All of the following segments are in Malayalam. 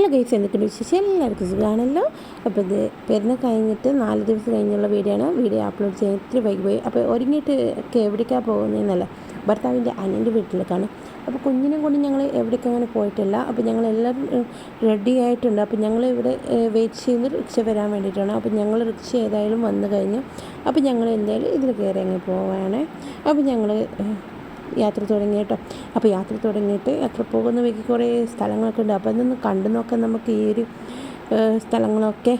ഹലോ ഗൈസ് എന്തൊക്കെയുണ്ട് വിശേഷം. എല്ലാവർക്കും സുഖമാണല്ലോ അപ്പോൾ ഇത് പെരുന്ന കഴിഞ്ഞിട്ട് നാല് ദിവസം കഴിഞ്ഞുള്ള വീഡിയോ ആണ്. വീഡിയോ അപ്ലോഡ് ചെയ്യാൻ ഇത്തിരി വൈകി പോയി അപ്പോൾ ഒരുങ്ങിയിട്ട് എവിടേക്കാണ് പോകുന്നതെന്നല്ല. ഭർത്താവിന്റെ അനിയന്റെ വീട്ടിലേക്കാണ്. അപ്പോൾ കുഞ്ഞിനെ കൊണ്ട് ഞങ്ങൾ എവിടേക്ക് അങ്ങനെ പോയിട്ടില്ല. അപ്പോൾ ഞങ്ങൾ എല്ലാവരും റെഡി ആയിട്ടുണ്ട്. അപ്പോൾ ഞങ്ങൾ ഇവിടെ വെയിറ്റ് ചെയ്യുന്ന റിക്ഷ വരാൻ വേണ്ടിയിട്ടാണ്. അപ്പോൾ ഞങ്ങൾ റിക്ഷ ഏതായാലും വന്നു കഴിഞ്ഞു. അപ്പോൾ ഞങ്ങൾ എന്തായാലും ഇതിൽ കയറി അങ്ങ് പോവുകയാണ് അപ്പോൾ ഞങ്ങൾ യാത്ര തുടങ്ങി കേട്ടോ. അപ്പോൾ യാത്ര തുടങ്ങിയിട്ട് യാത്ര പോകുന്ന വഴിക്ക് കുറേ സ്ഥലങ്ങളൊക്കെ ഉണ്ട്. അപ്പോൾ അതൊന്ന് കണ്ടു നോക്കാം നമുക്ക് ഈ ഒരു സ്ഥലങ്ങളൊക്കെ.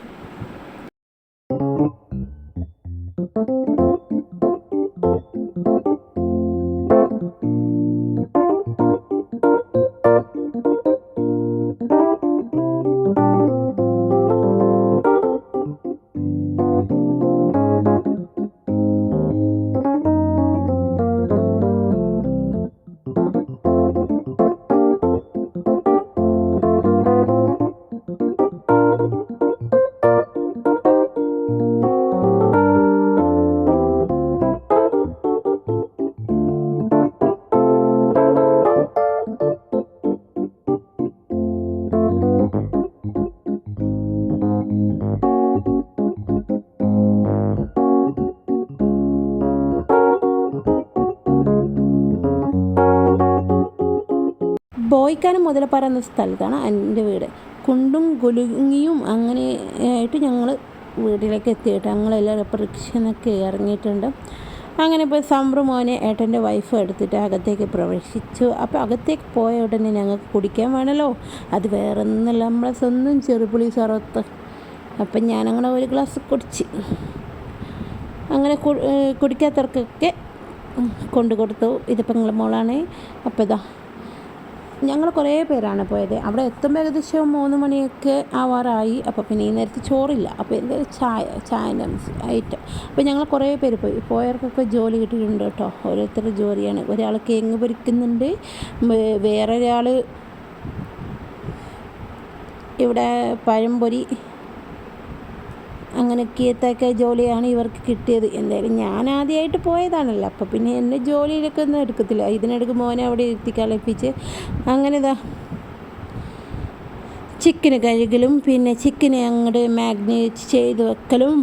ബോയ്ക്കാനം മുതലപ്പാറ എന്ന സ്ഥലത്താണ് എന്റെ വീട്. കുണ്ടും കുലുങ്ങിയും അങ്ങനെ ആയിട്ട് ഞങ്ങൾ വീട്ടിലേക്ക് എത്തിയിട്ട് ഞങ്ങളെല്ലാവരും ഇപ്പോൾ റിക്ഷനൊക്കെ ഇറങ്ങിയിട്ടുണ്ട്. അങ്ങനെ ഇപ്പോൾ സംബ്രു മോനെ ഏട്ടന്റെ വൈഫ് എടുത്തിട്ട് അകത്തേക്ക് പ്രവേശിച്ചു. അപ്പോൾ അകത്തേക്ക് പോയ ഉടനെ ഞങ്ങൾക്ക് കുടിക്കാൻ വേണമല്ലോ. അത് വേറെ ഒന്നുമില്ല നമ്മളെ സ്വന്തം ചെറുപുളി സറത്ത്. അപ്പം ഞാനങ്ങനെ ഒരു ഗ്ലാസ് കുടിച്ച്. അങ്ങനെ കുടിക്കാത്തവർക്കൊക്കെ കൊണ്ടു കൊടുത്തു ഇതിപ്പോൾ നിങ്ങളെ മോളാണ്. അപ്പോൾ ഇതാ ഞങ്ങൾ കുറേ പേരാണ് പോയത്. അവിടെ എത്തുമ്പോൾ ഏകദേശം മൂന്ന് മണിയൊക്കെ ആവാറായി. അപ്പോൾ പിന്നെ ഈ നേരത്തെ ചോറില്ല. അപ്പോൾ എന്തായാലും ചായ ചായ ഐറ്റം. അപ്പോൾ ഞങ്ങൾ കുറേ പേര് പോയി. പോയവർക്കൊക്കെ ജോലി കിട്ടിയിട്ടുണ്ട് കേട്ടോ. ഓരോരുത്തരുടെ ജോലിയാണ്. ഒരാൾ കേങ്ങ് പൊരിക്കുന്നുണ്ട്. വേറൊരാൾ ഇവിടെ പഴംപൊരി അങ്ങനെയൊക്കെയത്തൊക്കെ ജോലിയാണ് ഇവർക്ക് കിട്ടിയത്. എന്തായാലും ഞാൻ ആദ്യമായിട്ട് പോയതാണല്ലോ. അപ്പോൾ പിന്നെ എന്നെ ജോലിയിലൊക്കെ ഒന്നും എടുക്കത്തില്ല. ഇതിനിടയ്ക്ക് മോനെ അവിടെ ഇരുത്തി കളിപ്പിച്ച് അങ്ങനെ ഇതാ ചിക്കന് കഴുകലും പിന്നെ ചിക്കനെ അങ്ങോട്ട് മാഗ്നേറ്റ് ചെയ്ത് വെക്കലും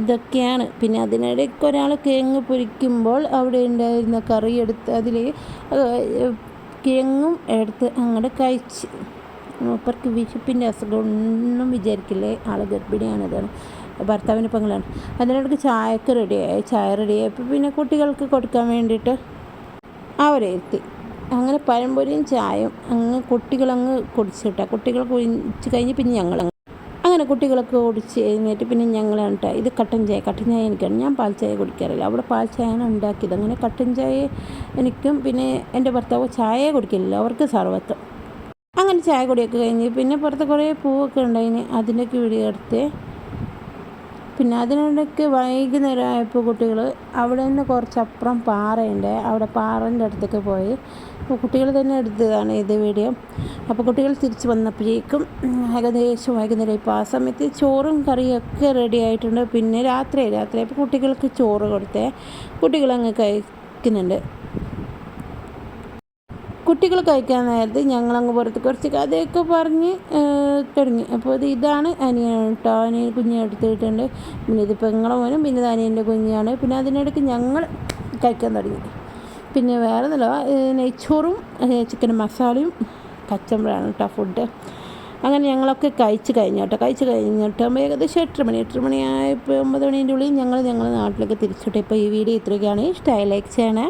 ഇതൊക്കെയാണ്. പിന്നെ അതിനിടയ്ക്ക് ഒരാൾ കിഴങ്ങ് പൊരിക്കുമ്പോൾ അവിടെ ഉണ്ടായിരുന്ന കറി എടുത്ത് അതിൽ കിഴങ്ങും എടുത്ത് അങ്ങോട്ട് കഴിച്ച് മൂപ്പർക്ക് വിശപ്പിന്റെ അസുഖമൊന്നും വിചാരിക്കില്ലേ. ആൾ ഗർഭിണിയാണ്. ഇതാണ് ഭർത്താവിന് പെങ്ങളാണ് അതിനിടയ്ക്ക് ചായക്ക് റെഡിയായി ചായ റെഡിയായപ്പോൾ പിന്നെ കുട്ടികൾക്ക് കൊടുക്കാൻ വേണ്ടിയിട്ട് അവരെ എത്തി അങ്ങനെ പഴംപൊരിയും ചായയും അങ്ങ് കുട്ടികളങ്ങ് കുടിച്ചിട്ട. കുട്ടികൾ കുഴിച്ച് കഴിഞ്ഞ് പിന്നെ ഞങ്ങൾ അങ്ങനെ കുട്ടികളൊക്കെ കുടിച്ച് കഴിഞ്ഞിട്ട് പിന്നെ ഞങ്ങളാണ് ഇത് കട്ടൻ ചായ. കട്ടൻ ചായ എനിക്കാണ്. ഞാൻ പാൽ ചായ കുടിക്കാറില്ല. അവിടെ പാൽ ചായയാണ് ഉണ്ടാക്കിയത്. അങ്ങനെ കട്ടൻ ചായ എനിക്കും പിന്നെ എന്റെ ഭർത്താവ് ചായ കുടിക്കില്ല അവർക്ക് അങ്ങനെ ചായ കുടിയൊക്കെ കഴിഞ്ഞ് പിന്നെ പുറത്ത് കുറേ പൂവൊക്കെ ഉണ്ടായിന് അതിന്റെയൊക്കെ വീഡിയോ എടുത്ത്. പിന്നെ അതിനിടയ്ക്ക് വൈകുന്നേരം ആയപ്പോൾ കുട്ടികൾ അവിടെ നിന്ന് കുറച്ചപ്പുറം പാറയുണ്ട്. അവിടെ പാറന്റെ അടുത്തേക്ക് പോയി. അപ്പോൾ കുട്ടികൾ തന്നെ എടുത്തതാണ് ഇത് വീഡിയോ. അപ്പോൾ കുട്ടികൾ തിരിച്ച് വന്നപ്പോഴേക്കും ഏകദേശം വൈകുന്നേരം ഇപ്പോൾ ആ സമയത്ത് ചോറും കറിയൊക്കെ റെഡി ആയിട്ടുണ്ട്. പിന്നെ രാത്രി രാത്രി അപ്പോൾ കുട്ടികൾക്ക് ചോറ് കൊടുത്തേ. കുട്ടികളങ്ങ് കഴിക്കുന്നുണ്ട്. കുട്ടികൾ കഴിക്കാൻ നേരത്ത് ഞങ്ങളങ്ങ് പുറത്ത് കുറച്ച് കഥയൊക്കെ പറഞ്ഞ് തുടങ്ങി. അപ്പോൾ ഇത് ഇതാണ് അനിയൻ കേട്ടോ. അനിയൻ കുഞ്ഞ് എടുത്തിട്ടുണ്ട്. പിന്നെ ഇത് പെങ്ങളെ മോനും പിന്നെ ഇത് അനിയന്റെ കുഞ്ഞാണ്. പിന്നെ അതിനിടയ്ക്ക് ഞങ്ങൾ കഴിക്കാൻ തുടങ്ങി. പിന്നെ വേറെ നല്ല നെയ്ച്ചോറും ചിക്കൻ മസാലയും കച്ചമ്പഴാണ് കേട്ടോ ഫുഡ്. അങ്ങനെ ഞങ്ങളൊക്കെ കഴിച്ച് കഴിഞ്ഞു കേട്ടോ. കഴിച്ച് കഴിഞ്ഞിട്ട് ഏകദേശം എട്ട് മണി എട്ട് മണിയായപ്പോൾ ഒമ്പത് മണീന്റെ ഉള്ളിൽ ഞങ്ങൾ ഞങ്ങളുടെ നാട്ടിലേക്ക് തിരിച്ചിട്ട് ഇപ്പോൾ ഈ വീഡിയോ ഇത്രയൊക്കെയാണ്. ഇഷ്ടമായി ലൈക്ക് ചെയ്യണേ.